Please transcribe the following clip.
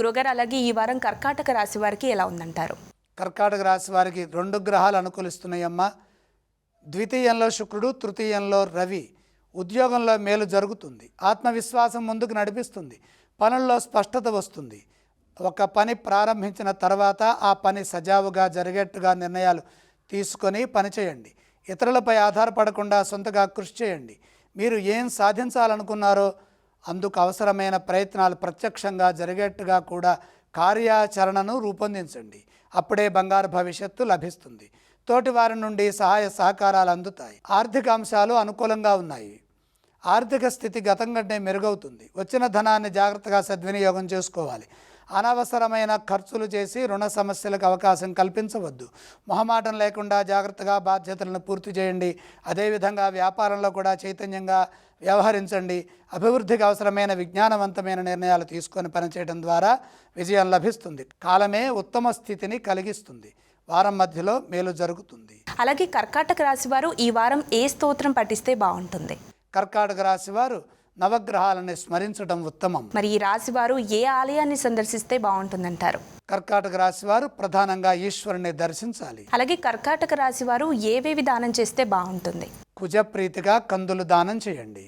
గురుగారు అలాగే ఈ వారం కర్కాటక రాశి వారికి ఎలా ఉందంటారు? కర్కాటక రాశి వారికి రెండు గ్రహాలు అనుకూలిస్తున్నాయమ్మా. ద్వితీయంలో శుక్రుడు తృతీయంలో రవి. ఉద్యోగంలో మేలు జరుగుతుంది. ఆత్మవిశ్వాసం ముందుకు నడిపిస్తుంది. పనుల్లో స్పష్టత వస్తుంది. ఒక పని ప్రారంభించిన తర్వాత ఆ పని సజావుగా జరిగేట్టుగా నిర్ణయాలు తీసుకొని పనిచేయండి ఇతరులపై ఆధారపడకుండా సొంతగా కృషి చేయండి. మీరు ఏం సాధించాలనుకున్నారో అందుకు అవసరమైన ప్రయత్నాలు ప్రత్యక్షంగా జరిగేట్టుగా కూడా కార్యాచరణను రూపొందించండి. అప్పుడే బంగారు భవిష్యత్తు లభిస్తుంది. తోటి వారి నుండి సహాయ సహకారాలు అందుతాయి. ఆర్థిక అంశాలు అనుకూలంగా ఉన్నాయి. ఆర్థిక స్థితి గతం కంటే మెరుగవుతుంది. వచ్చిన ధనాన్ని జాగ్రత్తగా సద్వినియోగం చేసుకోవాలి. అనవసరమైన ఖర్చులు చేసి రుణ సమస్యలకు అవకాశం కల్పించవద్దు. మొహమాటం లేకుండా జాగ్రత్తగా బాధ్యతలను పూర్తి చేయండి. అదేవిధంగా వ్యాపారంలో కూడా చైతన్యంగా వ్యవహరించండి. అభివృద్ధికి అవసరమైన విజ్ఞానవంతమైన నిర్ణయాలు తీసుకొని పనిచేయడం ద్వారా విజయం లభిస్తుంది. కాలమే ఉత్తమ స్థితిని కలిగిస్తుంది. వారం మధ్యలో మేలు జరుగుతుంది. అలాగే కర్కాటక రాశి వారు ఈ వారం ఏ స్తోత్రం పఠిస్తే బాగుంటుంది? కర్కాటక రాశి వారు నవగ్రహాలని స్మరించడం ఉత్తమం. మరి ఈ రాశి వారు ఏ ఆలయాన్ని సందర్శిస్తే బాగుంటుందంటారు? కర్కాటక రాశి వారు ప్రధానంగా ఈశ్వరుని దర్శించాలి. అలాగే కర్కాటక రాశి వారు ఏవేవి దానం చేస్తే బాగుంటుంది? కుజప్రీతిగా కందులు దానం చేయండి.